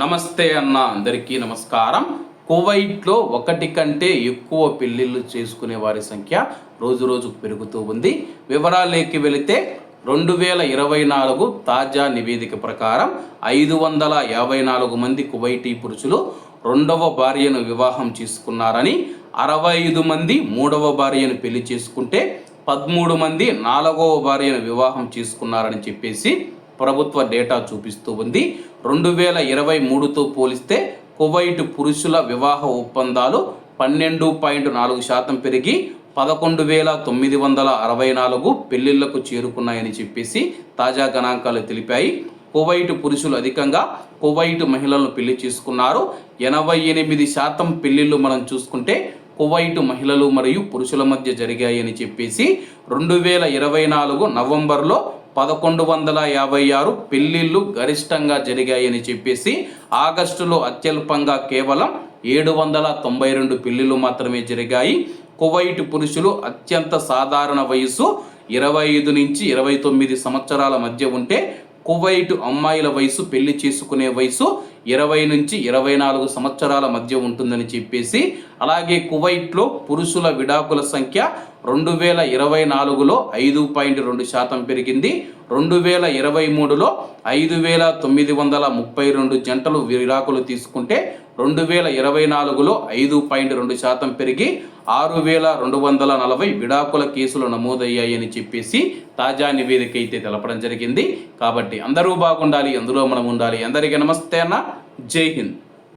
నమస్తే అన్న అందరికీ నమస్కారం. కువైట్లో ఒకటి కంటే ఎక్కువ పెళ్ళిళ్ళు చేసుకునే వారి సంఖ్య రోజు రోజుకు పెరుగుతూ ఉంది. వివరాలేకి వెళితే రెండు వేల ఇరవై నాలుగు తాజా నివేదిక ప్రకారం ఐదు వందల యాభై నాలుగు మంది కువైటీ పురుషులు రెండవ భార్యను వివాహం చేసుకున్నారని అరవై ఐదు మంది మూడవ భార్యను పెళ్ళి చేసుకుంటే పదమూడు మంది నాలుగవ భార్యను వివాహం చేసుకున్నారని చెప్పేసి ప్రభుత్వ డేటా చూపిస్తూ ఉంది. రెండు వేల ఇరవై మూడుతో పోలిస్తే కువైట్ పురుషుల వివాహ ఒప్పందాలు పన్నెండు పాయింట్ నాలుగు శాతం పెరిగి పదకొండు వేల తొమ్మిది వందల అరవై నాలుగు పెళ్ళిళ్ళకు చేరుకున్నాయని చెప్పేసి తాజా గణాంకాలు తెలిపాయి. కువైట్ పురుషులు అధికంగా కువైట్ మహిళలను పెళ్ళి చేసుకున్నారు. ఎనభై ఎనిమిది శాతం పెళ్ళిళ్ళు మనం చూసుకుంటే కువైట్ మహిళలు మరియు పురుషుల మధ్య జరిగాయని చెప్పేసి రెండు వేల ఇరవై నాలుగు నవంబర్లో పదకొండు వందల యాభై ఆరు పెళ్ళిళ్ళు గరిష్టంగా జరిగాయని చెప్పేసి ఆగస్టులో అత్యల్పంగా కేవలం ఏడు వందల తొంభై రెండు పెళ్ళిళ్ళు మాత్రమే జరిగాయి. కువైట్ పురుషులు అత్యంత సాధారణ వయస్సు ఇరవై ఐదు నుంచి ఇరవై తొమ్మిది సంవత్సరాల మధ్య ఉంటే కువైట్ అమ్మాయిల వయసు పెళ్ళి చేసుకునే వయసు ఇరవై నుంచి ఇరవై నాలుగు సంవత్సరాల మధ్య ఉంటుందని చెప్పేసి అలాగే కువైట్లో పురుషుల విడాకుల సంఖ్య రెండు వేల ఇరవై నాలుగులో ఐదు పాయింట్ రెండు శాతం పెరిగింది. రెండు వేల ఇరవై మూడులో ఐదు వేల తొమ్మిది వందల ముప్పై రెండు జంటలు విడాకులు తీసుకుంటే రెండు వేల ఇరవై నాలుగులో ఐదు పాయింట్ రెండు శాతం పెరిగి ఆరు వేల రెండు వందల నలభై విడాకుల కేసులు నమోదయ్యాయని చెప్పేసి తాజా నివేదిక అయితే తెలపడం జరిగింది. కాబట్టి అందరూ బాగుండాలి అందులో మనం ఉండాలి. అందరికీ నమస్తే అన్న. Jai